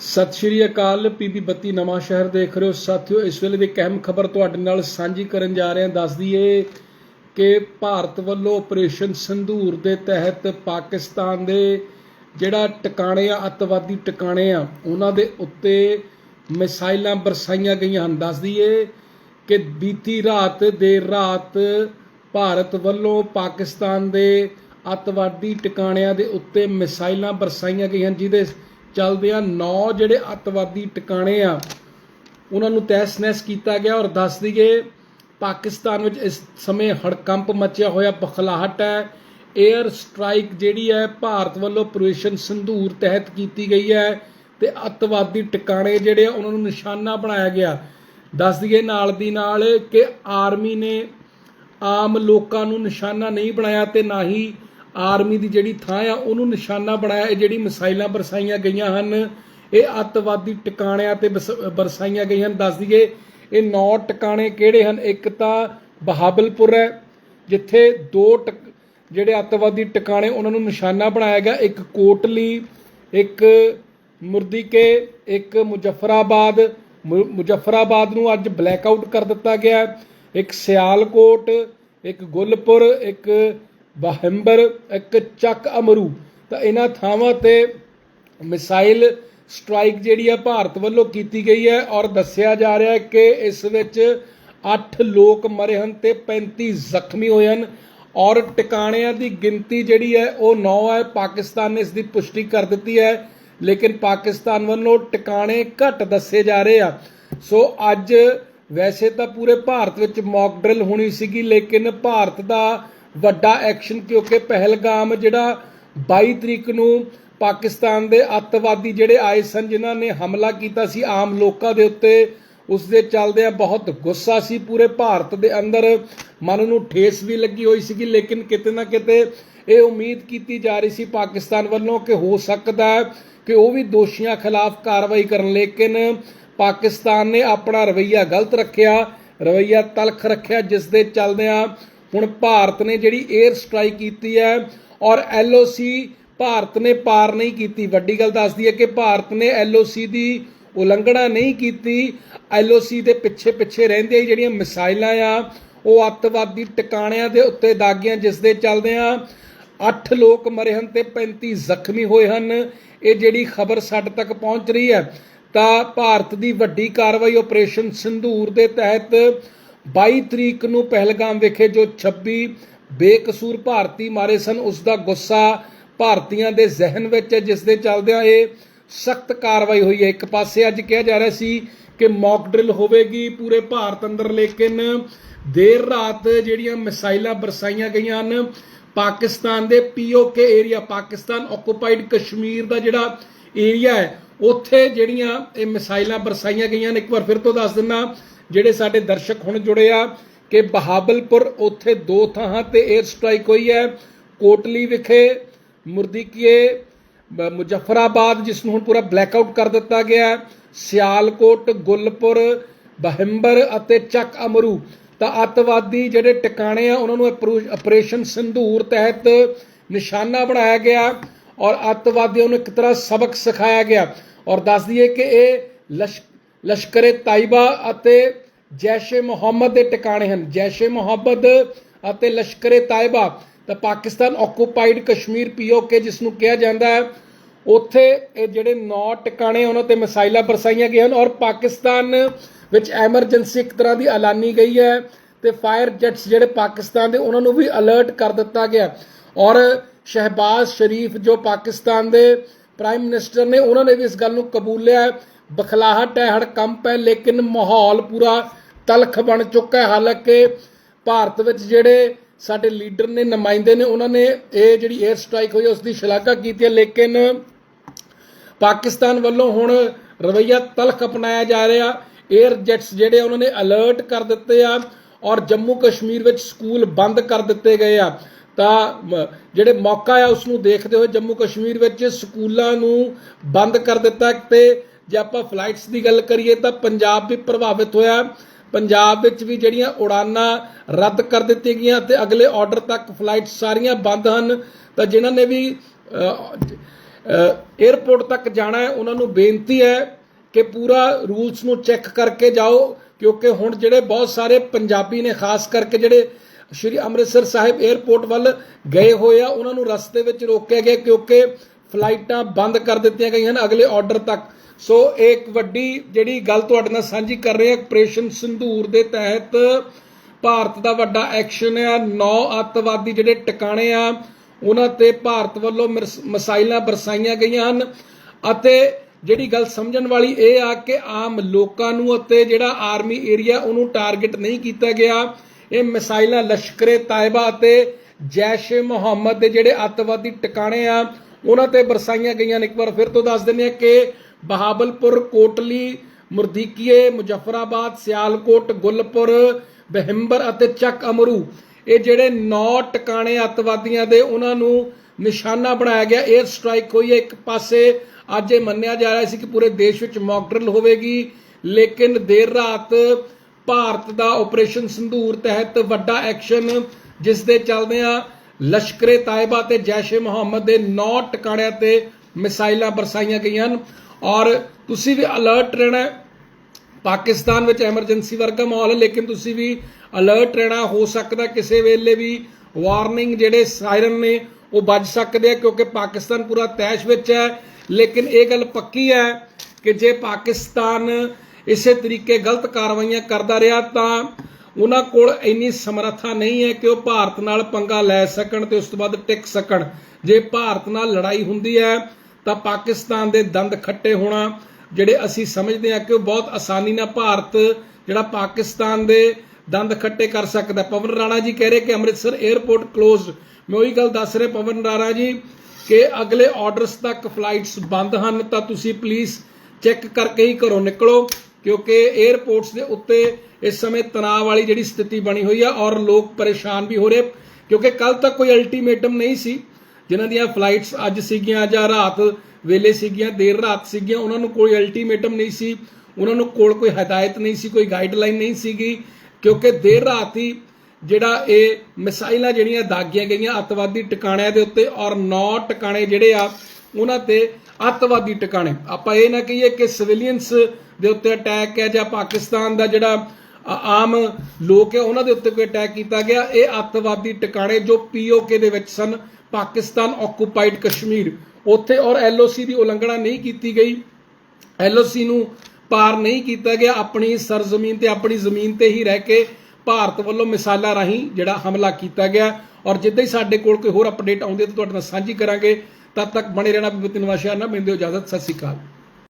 ਸਤਿ ਸ਼੍ਰੀ ਅਕਾਲ, ਪੀਪੀ ਬੱਤੀ ਨਵਾਂ ਸ਼ਹਿਰ ਦੇਖ ਰਹੇ ਹੋ। ਸਾਥੀਓ, ਇਸ ਵੇਲੇ ਦੀ ਇੱਕ ਅਹਿਮ ਖਬਰ ਤੁਹਾਡੇ ਨਾਲ ਸਾਂਝੀ ਕਰਨ ਜਾ ਰਹੇ ਹਾਂ। ਦੱਸ ਦਈਏ ਕਿ ਭਾਰਤ ਵੱਲੋਂ ਆਪਰੇਸ਼ਨ ਸੰਧੂਰ ਦੇ ਤਹਿਤ ਪਾਕਿਸਤਾਨ ਦੇ ਜਿਹੜਾ ਟਿਕਾਣੇ ਆ, ਅੱਤਵਾਦੀ ਟਿਕਾਣੇ ਆ, ਉਹਨਾਂ ਦੇ ਉੱਤੇ ਮਿਸਾਈਲਾਂ ਬਰਸਾਈਆਂ ਗਈਆਂ ਹਨ। ਦੱਸ ਦਈਏ ਕਿ ਬੀਤੀ ਰਾਤ ਦੇਰ ਰਾਤ ਭਾਰਤ ਵੱਲੋਂ ਪਾਕਿਸਤਾਨ ਦੇ ਅੱਤਵਾਦੀ ਟਿਕਾਣਿਆਂ ਦੇ ਉੱਤੇ ਮਿਸਾਈਲਾਂ ਬਰਸਾਈਆਂ ਗਈਆਂ ਜਿਹਦੇ ਚੱਲਦਿਆਂ ਨੌ ਜਿਹੜੇ ਅੱਤਵਾਦੀ ਟਿਕਾਣੇ ਆ, ਉਹਨਾਂ ਨੂੰ ਤਹਿਸ-ਨਹਿਸ ਕੀਤਾ ਗਿਆ ਔਰ ਦੱਸ ਦਈਏ, ਪਾਕਿਸਤਾਨ ਵਿੱਚ ਇਸ ਸਮੇਂ ਹੜਕੰਪ ਮਚਿਆ ਹੋਇਆ, ਬਖਲਾਹਟ ਹੈ। 에ਅਰ ਸਟ੍ਰਾਈਕ ਜਿਹੜੀ ਹੈ, ਭਾਰਤ ਵੱਲੋਂ ਆਪਰੇਸ਼ਨ ਸੰਧੂਰ ਤਹਿਤ ਕੀਤੀ ਗਈ ਹੈ ਤੇ ਅੱਤਵਾਦੀ ਟਿਕਾਣੇ ਜਿਹੜੇ ਆ, ਉਹਨਾਂ ਨੂੰ ਨਿਸ਼ਾਨਾ ਬਣਾਇਆ ਗਿਆ। ਦੱਸ ਦਈਏ ਨਾਲ ਦੀ ਨਾਲ ਕਿ ਆਰਮੀ ਨੇ ਆਮ ਲੋਕਾਂ ਨੂੰ ਨਿਸ਼ਾਨਾ ਨਹੀਂ ਬਣਾਇਆ ਤੇ ਨਾ ਹੀ ਆਰਮੀ ਦੀ ਜਿਹੜੀ ਥਾਂ ਆ, ਉਹਨੂੰ ਨਿਸ਼ਾਨਾ ਬਣਾਇਆ। ਇਹ ਜਿਹੜੀ ਮਿਸਾਈਲਾਂ ਬਰਸਾਈਆਂ ਗਈਆਂ ਹਨ, ਇਹ ਅੱਤਵਾਦੀ ਟਿਕਾਣਿਆਂ ਤੇ ਬਰਸਾਈਆਂ ਗਈਆਂ ਹਨ। ਦੱਸ ਦਈਏ, ਇਹ ਨੌ ਟਿਕਾਣੇ ਕਿਹੜੇ ਹਨ? ਇੱਕ ਤਾਂ ਬਹਾਬਲਪੁਰ ਹੈ, ਜਿੱਥੇ ਦੋ ਜਿਹੜੇ ਅੱਤਵਾਦੀ ਟਿਕਾਣੇ, ਉਹਨਾਂ ਨੂੰ ਨਿਸ਼ਾਨਾ ਬਣਾਇਆ ਗਿਆ। ਇੱਕ ਕੋਟਲੀ, ਇੱਕ ਮੁਰਦੀਕੇ, ਇੱਕ ਮੁਜ਼ਫਰਾਬਾਦ। ਮੁਜ਼ਫਰਾਬਾਦ ਨੂੰ ਅੱਜ ਬਲੈਕ ਆਊਟ ਕਰ ਦਿੱਤਾ ਗਿਆ। ਇੱਕ ਸਿਆਲਕੋਟ, ਇੱਕ ਗੁੱਲਪੁਰ, ਇੱਕ ਬਹਿੰਬਰ ਇੱਕ ਚੱਕ ਅਮਰੂ। ਤਾਂ ਇਹਨਾਂ ਥਾਵਾਂ ਤੇ ਮਿਸਾਈਲ ਸਟ੍ਰਾਈਕ ਜਿਹੜੀ ਆ ਭਾਰਤ ਵੱਲੋਂ ਕੀਤੀ ਗਈ ਹੈ ਔਰ ਦੱਸਿਆ ਜਾ ਰਿਹਾ ਹੈ ਕਿ ਇਸ ਵਿੱਚ 8 ਲੋਕ ਮਰੇ ਹਨ ਤੇ 35 ਜ਼ਖਮੀ ਹੋਏ ਹਨ ਔਰ ਟਿਕਾਣਿਆਂ ਦੀ ਗਿਣਤੀ ਜਿਹੜੀ ਹੈ ਉਹ 9 ਹੈ। ਪਾਕਿਸਤਾਨ ਨੇ ਇਸ ਦੀ ਪੁਸ਼ਟੀ ਕਰ ਦਿੱਤੀ ਹੈ, ਲੇਕਿਨ ਪਾਕਿਸਤਾਨ ਵੱਲੋਂ ਟਿਕਾਣੇ ਘੱਟ ਦੱਸੇ ਜਾ ਰਹੇ ਆ। ਸੋ ਅੱਜ ਵੈਸੇ ਤਾਂ ਪੂਰੇ ਭਾਰਤ ਵਿੱਚ ਮੌਕ ਡਰਿਲ ਹੋਣੀ ਸੀਗੀ, ਲੇਕਿਨ ਭਾਰਤ ਦਾ ਵੱਡਾ ਐਕਸ਼ਨ ਕਿਉਂਕਿ ਪਹਿਲਗਾਮ ਜਿਹੜਾ 22 ਤਰੀਕ ਨੂੰ ਪਾਕਿਸਤਾਨ ਦੇ ਅੱਤਵਾਦੀ ਜਿਹੜੇ ਆਏ ਸਨ, ਜਿਨ੍ਹਾਂ ਨੇ ਹਮਲਾ ਕੀਤਾ ਸੀ ਆਮ ਲੋਕਾਂ ਦੇ ਉੱਤੇ ਉਸ ਦੇ ਚੱਲਦਿਆਂ ਬਹੁਤ ਗੁੱਸਾ ਸੀ ਪੂਰੇ ਭਾਰਤ ਦੇ ਅੰਦਰ। ਮਨ ਨੂੰ ਠੇਸ ਵੀ ਲੱਗੀ ਹੋਈ ਸੀਗੀ, ਲੇਕਿਨ ਕਿਤੇ ਨਾ ਕਿਤੇ ਇਹ ਉਮੀਦ ਕੀਤੀ ਜਾ ਰਹੀ ਸੀ ਪਾਕਿਸਤਾਨ ਵੱਲੋਂ ਕਿ ਹੋ ਸਕਦਾ ਹੈ ਕਿ ਉਹ ਵੀ ਦੋਸ਼ੀਆਂ ਖਿਲਾਫ ਕਾਰਵਾਈ ਕਰਨ, ਲੇਕਿਨ ਪਾਕਿਸਤਾਨ ਨੇ ਆਪਣਾ ਰਵਈਆ ਗਲਤ ਰੱਖਿਆ, ਰਵਈਆ ਤਲਖ ਰੱਖਿਆ ਜਿਸ ਦੇ ਚੱਲਦਿਆਂ ਹੁਣ ਭਾਰਤ ਨੇ ਜਿਹੜੀ 에ਅਰ ਸਟ੍ਰਾਈਕ ਕੀਤੀ ਹੈ ਔਰ ਐਲਓਸੀ ਭਾਰਤ ਨੇ ਪਾਰ ਨਹੀਂ ਕੀਤੀ। ਵੱਡੀ ਗੱਲ ਦੱਸਦੀ ਹੈ ਕਿ ਭਾਰਤ ਨੇ ਐਲਓਸੀ ਦੀ ਉਲੰਘਣਾ ਨਹੀਂ ਕੀਤੀ। ਐਲਓਸੀ ਦੇ ਪਿੱਛੇ ਪਿੱਛੇ ਰਹਿੰਦੇ ਜਿਹੜੀਆਂ ਮਿਸਾਈਲਾਂ ਆ, ਉਹ ਅੱਤਵਾਦੀ ਟਿਕਾਣਿਆਂ ਦੇ ਉੱਤੇ ਦਾਗੀਆਂ ਜਿਸ ਦੇ ਚੱਲਦਿਆਂ 8 ਲੋਕ ਮਰੇ ਹਨ ਤੇ 35 ਜ਼ਖਮੀ ਹੋਏ ਹਨ। ਇਹ ਜਿਹੜੀ ਖਬਰ ਸਾਡੇ ਤੱਕ ਪਹੁੰਚ ਰਹੀ ਹੈ, ਤਾਂ ਭਾਰਤ ਦੀ ਵੱਡੀ ਕਾਰਵਾਈ ਆਪਰੇਸ਼ਨ ਸਿੰਧੂਰ ਦੇ ਤਹਿਤ 22 ਤਰੀਕ ਨੂੰ ਪਹਿਲਗਾਮ ਵਿਖੇ ਜੋ 26 ਬੇਕਸੂਰ ਭਾਰਤੀ ਮਾਰੇ ਸਨ, ਉਸ ਦਾ ਗੁੱਸਾ ਭਾਰਤੀਆਂ ਦੇ ਜ਼ਿਹਨ ਵਿੱਚ ਹੈ, ਜਿਸ ਦੇ ਚੱਲਦਿਆਂ ਇਹ ਸਖਤ ਕਾਰਵਾਈ ਹੋਈ ਹੈ। ਇੱਕ ਪਾਸੇ ਅੱਜ ਕਿਹਾ ਜਾ ਰਿਹਾ ਸੀ ਕਿ ਮੌਕ ਡਰਿਲ ਹੋਵੇਗੀ, ਪੂਰੇ ਭਾਰਤ ਅੰਦਰ, ਲੇਕਿਨ ਦੇਰ ਰਾਤ ਜਿਹੜੀਆਂ ਮਿਸਾਈਲਾਂ ਬਰਸਾਈਆਂ ਗਈਆਂ ਹਨ, ਪਾਕਿਸਤਾਨ ਦੇ PoK area Pakistan occupied Kashmir ਦਾ ਜਿਹੜਾ ਏਰੀਆ ਹੈ, ਉੱਥੇ ਜਿਹੜੀਆਂ ਇਹ ਮਿਸਾਈਲਾਂ ਬਰਸਾਈਆਂ ਗਈਆਂ ਨੇ ਇੱਕ ਵਾਰ ਫਿਰ ਤੋਂ ਦੱਸ ਦਿੰਦਾ ਜਿਹੜੇ ਸਾਡੇ ਦਰਸ਼ਕ ਹੁਣ ਜੁੜੇ ਆ, ਕਿ ਬਹਾਬਲਪੁਰ ਉੱਥੇ ਦੋ ਥਾਂ ਤੇ 에ਅਰ ਸਟ੍ਰਾਈਕ ਹੋਈ ਹੈ। ਕੋਟਲੀ ਵਿਖੇ ਮੁਰਦੀਕੀਏ ਮੁਜ਼ਫਰਾਬਾਦ, ਜਿਸ ਨੂੰ ਹੁਣ ਪੂਰਾ ਬਲੈਕ ਆਊਟ ਕਰ ਦਿੱਤਾ ਗਿਆ ਹੈ। ਸਿਆਲਕੋਟ, ਗੁਲਪੁਰ, ਬਹਿੰਬਰ ਅਤੇ ਚੱਕ ਅਮਰੂ। ਤਾਂ ਅੱਤਵਾਦੀ ਜਿਹੜੇ ਟਿਕਾਣੇ ਆ, ਉਹਨਾਂ ਨੂੰ ਆਪਰੂ- ਆਪਰੇਸ਼ਨ ਸਿੰਧੂਰ ਤਹਿਤ ਨਿਸ਼ਾਨਾ ਬਣਾਇਆ ਗਿਆ ਔਰ ਅੱਤਵਾਦੀਆਂ ਨੂੰ ਇੱਕ ਤਰ੍ਹਾਂ ਸਬਕ ਸਿਖਾਇਆ ਗਿਆ। ਔਰ ਦੱਸ ਦਈਏ ਕਿ ਇਹ ਲਸ਼ ਲਸ਼ਕਰੇ ਤਾਇਬਾ ਅਤੇ ਜੈਸ਼-ਏ ਮੁਹੰਮਦ ਦੇ ਟਿਕਾਣੇ ਹਨ। ਜੈਸ਼-ਏ ਮੁਹੰਮਦ ਅਤੇ ਲਸ਼ਕਰੇ ਤਾਇਬਾ ਤਾਂ ਪਾਕਿਸਤਾਨ ਆਕੂਪਾਈਡ ਕਸ਼ਮੀਰ ਪੀਓਕੇ, ਜਿਸ ਨੂੰ ਕਿਹਾ ਜਾਂਦਾ ਹੈ, ਉੱਥੇ ਇਹ ਜਿਹੜੇ ਨੌ ਟਿਕਾਣੇ ਉਹਨਾਂ ਤੇ ਮਿਸਾਈਲਾਂ ਬਰਸਾਈਆਂ ਗਈਆਂ ਹਨ ਔਰ ਪਾਕਿਸਤਾਨ ਵਿੱਚ ਐਮਰਜੈਂਸੀ ਇੱਕ ਤਰ੍ਹਾਂ ਦੀ ਐਲਾਨੀ ਗਈ ਹੈ ਤੇ ਫਾਇਰ ਜੈਟਸ ਜਿਹੜੇ ਪਾਕਿਸਤਾਨ ਦੇ ਉਹਨਾਂ ਨੂੰ ਵੀ ਅਲਰਟ ਕਰ ਦਿੱਤਾ ਗਿਆ। ਔਰ ਸ਼ਹਿਬਾਜ਼ ਸ਼ਰੀਫ ਜੋ ਪਾਕਿਸਤਾਨ ਦੇ ਪ੍ਰਾਈਮ ਮਿਨਿਸਟਰ ਨੇ, ਉਹਨਾਂ ਨੇ ਵੀ ਇਸ ਗੱਲ ਨੂੰ ਕਬੂਲਿਆ ਬਖਲਾਹਟ ਹੈ ਹੜਕੰਪ ਹੈ, ਲੇਕਿਨ ਮਾਹੌਲ ਪੂਰਾ ਤਲਖ ਬਣ ਚੁੱਕਾ ਹੈ। ਹਾਲਾਂਕਿ ਭਾਰਤ ਵਿੱਚ ਜਿਹੜੇ ਸਾਡੇ ਲੀਡਰ ਨੇ, ਨੁਮਾਇੰਦੇ ਨੇ, ਉਹਨਾਂ ਨੇ ਇਹ ਜਿਹੜੀ 에ਅਰ ਸਟ੍ਰਾਈਕ ਹੋਈ ਉਸ ਦੀ ਸ਼ਲਾਘਾ ਕੀਤੀ ਹੈ। ਲੇਕਿਨ ਪਾਕਿਸਤਾਨ ਵੱਲੋਂ ਹੁਣ ਰਵਈਆ ਤਲਖ ਅਪਣਾਇਆ ਜਾ ਰਿਹਾ। 에ਅਰ ਜੈਟਸ ਜਿਹੜੇ ਉਹਨਾਂ ਨੇ ਅਲਰਟ ਕਰ ਦਿੱਤੇ ਆ ਔਰ ਜੰਮੂ ਕਸ਼ਮੀਰ ਵਿੱਚ ਸਕੂਲ ਬੰਦ ਕਰ ਦਿੱਤੇ ਗਏ ਆ। ਤਾਂ ਜਿਹੜੇ ਮੌਕਾ ਆ ਉਸ ਨੂੰ ਦੇਖਦੇ ਹੋਏ ਜੰਮੂ ਕਸ਼ਮੀਰ ਵਿੱਚ ਸਕੂਲਾਂ ਨੂੰ ਬੰਦ ਕਰ ਦਿੱਤਾ ਤੇ ਜੇ ਆਪਾਂ ਫਲਾਈਟਸ ਦੀ ਗੱਲ ਕਰੀਏ ਤਾਂ ਪੰਜਾਬ ਵੀ ਪ੍ਰਭਾਵਿਤ ਹੋਇਆ। ਪੰਜਾਬ ਵਿੱਚ ਵੀ ਜਿਹੜੀਆਂ ਉਡਾਨਾਂ ਰੱਦ ਕਰ ਦਿੱਤੀਆਂ ਗਈਆਂ ਤੇ ਅਗਲੇ ਆਰਡਰ ਤੱਕ ਫਲਾਈਟ ਸਾਰੀਆਂ ਬੰਦ ਹਨ। ਤਾਂ ਜਿਨ੍ਹਾਂ ਨੇ ਵੀ ਅਹ, 에ਅਰਪੋਰਟ ਤੱਕ ਜਾਣਾ ਹੈ ਉਹਨਾਂ ਨੂੰ ਬੇਨਤੀ ਹੈ ਕਿ ਪੂਰਾ ਰੂਲਸ ਨੂੰ ਚੈੱਕ ਕਰਕੇ ਜਾਓ ਕਿਉਂਕਿ ਹੁਣ ਜਿਹੜੇ ਬਹੁਤ ਸਾਰੇ ਪੰਜਾਬੀ ਨੇ ਖਾਸ ਕਰਕੇ ਜਿਹੜੇ ਸ਼੍ਰੀ ਅੰਮ੍ਰਿਤਸਰ ਸਾਹਿਬ 에ਅਰਪੋਰਟ ਵੱਲ ਗਏ ਹੋਏ ਆ ਉਹਨਾਂ ਨੂੰ ਰਸਤੇ ਵਿੱਚ ਰੋਕਿਆ ਗਿਆ ਕਿਉਂਕਿ ਫਲਾਈਟਾਂ ਬੰਦ ਕਰ ਦਿੱਤੀਆਂ ਗਈਆਂ ਹਨ ਅਗਲੇ ਆਰਡਰ ਤੱਕ। ਸੋ ਇਹ ਇੱਕ ਵੱਡੀ ਜਿਹੜੀ ਗੱਲ ਤੁਹਾਡੇ ਨਾਲ ਸਾਂਝੀ ਕਰ ਰਹੇ ਹਾਂ ਆਪਰੇਸ਼ਨ ਸਿੰਧੂਰ ਦੇ ਤਹਿਤ ਭਾਰਤ ਦਾ ਵੱਡਾ ਐਕਸ਼ਨ ਆ, ਨੌ ਅੱਤਵਾਦੀ ਜਿਹੜੇ ਟਿਕਾਣੇ ਆ, ਉਹਨਾਂ ਤੇ ਭਾਰਤ ਵੱਲੋਂ ਮਿਰਸ- ਮਿਸਾਈਲਾਂ ਬਰਸਾਈਆਂ ਗਈਆਂ ਹਨ। ਅਤੇ ਜਿਹੜੀ ਗੱਲ ਸਮਝਣ ਵਾਲੀ ਇਹ ਆ ਕਿ ਆਮ ਲੋਕਾਂ ਨੂੰ ਅਤੇ ਜਿਹੜਾ ਆਰਮੀ ਏਰੀਆ ਉਹਨੂੰ ਟਾਰਗੇਟ ਨਹੀਂ ਕੀਤਾ ਗਿਆ। ਇਹ ਮਿਸਾਈਲਾਂ ਲਸ਼ਕਰੇ ਤਾਇਬਾ ਅਤੇ ਜੈਸ਼-ਏ ਮੁਹੰਮਦ ਦੇ ਜਿਹੜੇ ਅੱਤਵਾਦੀ ਟਿਕਾਣੇ ਆ ਉਹਨਾਂ ਤੇ ਬਰਸਾਈਆਂ ਗਈਆਂ ਨੇ। ਇੱਕ ਵਾਰ ਫਿਰ ਤੋਂ ਦੱਸ ਦਿੰਦੇ ਆ ਕਿ ਬਹਾਬਲਪੁਰ, ਕੋਟਲੀ, ਮੁਰਦੀਕੀਏ, ਮੁਜ਼ਫਰਾਬਾਦ, ਸਿਆਲਕੋਟ, ਗੁਲਪੁਰ, ਬਹਿੰਬਰ ਅਤੇ ਚੱਕ ਅਮਰੂ। ਇਹ ਜਿਹੜੇ ਨੌ ਟਿਕਾਣੇ ਅੱਤਵਾਦੀਆਂ ਦੇ ਉਹਨਾਂ ਨੂੰ ਨਿਸ਼ਾਨਾ ਬਣਾਇਆ ਗਿਆ। 에ਅਰ ਸਟ੍ਰਾਈਕ ਹੋਈ ਹੈ ਇੱਕ ਪਾਸੇ। ਅੱਜ ਇਹ ਮੰਨਿਆ ਜਾ ਰਿਹਾ ਸੀ ਕਿ ਪੂਰੇ ਦੇਸ਼ ਵਿੱਚ ਮੌਕ ਡਰਿਲ ਹੋਵੇਗੀ, ਲੇਕਿਨ ਦੇਰ ਰਾਤ ਭਾਰਤ ਦਾ ਆਪਰੇਸ਼ਨ ਸੰਧੂਰ ਤਹਿਤ ਵੱਡਾ ਐਕਸ਼ਨ ਜਿਸ ਦੇ ਚੱਲਦਿਆਂ ਲਸ਼ਕਰੇ ਤਾਇਬਾ ਤੇ ਜੈਸ਼-ਏ ਮੁਹੰਮਦ ਦੇ 9 ਟਿਕਾਣਿਆਂ ਤੇ ਮਿਸਾਈਲਾਂ ਬਰਸਾਈਆਂ ਗਈਆਂ ਹਨ। ਔਰ ਤੁਸੀਂ ਵੀ ਅਲਰਟ ਰਹਿਣਾ ਪਾਕਿਸਤਾਨ ਵਿੱਚ ਐਮਰਜੈਂਸੀ ਵਰਗਾ ਮਾਹੌਲ ਹੈ, ਲੇਕਿਨ ਤੁਸੀਂ ਵੀ ਅਲਰਟ ਰਹਿਣਾ ਹੋ। ਸਕਦਾ ਕਿਸੇ ਵੇਲੇ ਵੀ ਵਾਰਨਿੰਗ ਜਿਹੜੇ ਸਾਇਰਨ ਨੇ, ਉਹ ਵੱਜ ਸਕਦੇ ਆ, ਕਿਉਂਕਿ ਪਾਕਿਸਤਾਨ ਪੂਰਾ ਤੈਸ਼ ਵਿੱਚ ਹੈ। ਲੇਕਿਨ ਇਹ ਗੱਲ ਪੱਕੀ ਹੈ ਕਿ ਜੇ ਪਾਕਿਸਤਾਨ ਇਸੇ ਤਰੀਕੇ ਗਲਤ ਕਾਰਵਾਈਆਂ ਕਰਦਾ ਰਿਹਾ, ਤਾਂ ਉਹਨਾਂ ਕੋਲ ਇੰਨੀ ਸਮਰੱਥਾ ਨਹੀਂ ਹੈ ਕਿ ਉਹ ਭਾਰਤ ਨਾਲ ਪੰਗਾ ਲੈ ਸਕਣ ਤੇ ਉਸ ਤੋਂ ਬਾਅਦ ਟਿਕ ਸਕਣ। ਜੇ ਭਾਰਤ ਨਾਲ ਲੜਾਈ ਹੁੰਦੀ ਹੈ, ਤਾਂ ਪਾਕਿਸਤਾਨ ਦੇ ਦੰਦ ਖੱਟੇ ਹੋਣਾ, ਜਿਹੜੇ ਅਸੀਂ ਸਮਝਦੇ ਹਾਂ ਕਿ ਉਹ ਬਹੁਤ ਆਸਾਨੀ ਨਾਲ ਭਾਰਤ, ਜਿਹੜਾ ਪਾਕਿਸਤਾਨ ਦੇ ਦੰਦ ਖੱਟੇ ਕਰ ਸਕਦਾ ਪਵਨ ਰਾਣਾ ਜੀ ਕਹਿ ਰਹੇ ਕਿ ਅੰਮ੍ਰਿਤਸਰ 에ਅਰਪੋਰਟ ਕਲੋਜ਼ਡ ਮੈਂ ਉਹੀ ਗੱਲ ਦੱਸ ਰਿਹਾ ਪਵਨ ਰਾਣਾ ਜੀ ਕਿ ਅਗਲੇ ਆਰਡਰਸ ਤੱਕ ਫਲਾਈਟਸ ਬੰਦ ਹਨ, ਤਾਂ ਤੁਸੀਂ ਪਲੀਜ਼ ਚੈੱਕ ਕਰਕੇ ਹੀ ਘਰੋਂ ਨਿਕਲੋ, ਕਿਉਂਕਿ 에ਅਰਪੋਰਟਸ ਦੇ ਉੱਤੇ ਇਸ ਸਮੇਂ ਤਣਾਅ ਵਾਲੀ ਜਿਹੜੀ ਸਥਿਤੀ ਬਣੀ ਹੋਈ ਆ ਔਰ ਲੋਕ ਪਰੇਸ਼ਾਨ ਵੀ ਹੋ ਰਹੇ, ਕਿਉਂਕਿ ਕੱਲ ਤੱਕ ਕੋਈ ਅਲਟੀਮੇਟਮ ਨਹੀਂ ਸੀ। ਜਿਨ੍ਹਾਂ ਦੀਆਂ ਫਲਾਈਟਸ ਅੱਜ ਸੀਗੀਆਂ ਜਾਂ ਰਾਤ ਵੇਲੇ ਸੀਗੀਆਂ, ਦੇਰ ਰਾਤ ਸੀਗੀਆਂ, ਉਹਨਾਂ ਨੂੰ ਕੋਈ ਅਲਟੀਮੇਟਮ ਨਹੀਂ ਸੀ। ਉਹਨਾਂ ਨੂੰ ਕੋਲ ਕੋਈ ਹਦਾਇਤ ਨਹੀਂ ਸੀ, ਕੋਈ ਗਾਈਡਲਾਈਨ ਨਹੀਂ ਸੀਗੀ, ਕਿਉਂਕਿ ਦੇਰ ਰਾਤ ਹੀ ਜਿਹੜਾ ਇਹ ਮਿਸਾਈਲਾਂ ਜਿਹੜੀਆਂ ਦਾਗੀਆਂ ਗਈਆਂ ਅੱਤਵਾਦੀ ਟਿਕਾਣਿਆਂ ਦੇ ਉੱਤੇ ਔਰ 9 ਟਿਕਾਣੇ ਜਿਹੜੇ ਆ, ਉਹਨਾਂ ਤੇ ਅੱਤਵਾਦੀ ਟਿਕਾਣੇ। ਆਪਾਂ ਇਹ ਨਾ ਕਹੀਏ ਕਿ ਸਿਵਿਲੀਅਨਸ ਦੇ ਉੱਤੇ ਅਟੈਕ ਹੈ ਜਾਂ ਪਾਕਿਸਤਾਨ ਦਾ ਜਿਹੜਾ ਆਮ ਲੋਕ ਹੈ, ਉਹਨਾਂ ਦੇ ਉੱਤੇ ਕੋਈ ਅਟੈਕ ਕੀਤਾ ਗਿਆ। ਇਹ ਅੱਤਵਾਦੀ ਟਿਕਾਣੇ ਜੋ ਪੀਓਕੇ ਦੇ ਵਿੱਚ ਸਨ, ਪਾਕਿਸਤਾਨ ਆਕੂਪਾਈਡ ਕਸ਼ਮੀਰ। ਉੱਥੇ ਔਰ ਐਲਓਸੀ ਦੀ ਉਲੰਘਣਾ ਨਹੀਂ ਕੀਤੀ ਗਈ। ਐਲਓਸੀ ਨੂੰ ਪਾਰ ਨਹੀਂ ਕੀਤਾ ਗਿਆ, ਆਪਣੀ ਸਰਜ਼ਮੀਨ ਤੇ ਆਪਣੀ ਜ਼ਮੀਨ ਤੇ ਹੀ ਰਹਿ ਕੇ ਭਾਰਤ ਵੱਲੋਂ ਮਿਸਾਲਾਂ ਰਾਹੀਂ ਜਿਹੜਾ ਹਮਲਾ ਕੀਤਾ ਗਿਆ। ਔਰ ਜਿੱਦਾਂ ਹੀ ਸਾਡੇ ਕੋਲ ਕੋਈ ਹੋਰ ਅਪਡੇਟ ਆਉਂਦੀ ਹੈ ਤਾਂ ਤੁਹਾਡੇ ਨਾਲ ਸਾਂਝੀ ਕਰਾਂਗੇ। ਤਦ ਤੱਕ ਬਣੇ ਰਹਿਣਾ ਬਿਪਤ ਨਿਵਾਸਿਆ ਨਾ ਮਿਲਦੇ ਹੋ ਇਜਾਜ਼ਤ, ਸਤਿ ਸ਼੍ਰੀ ਅਕਾਲ।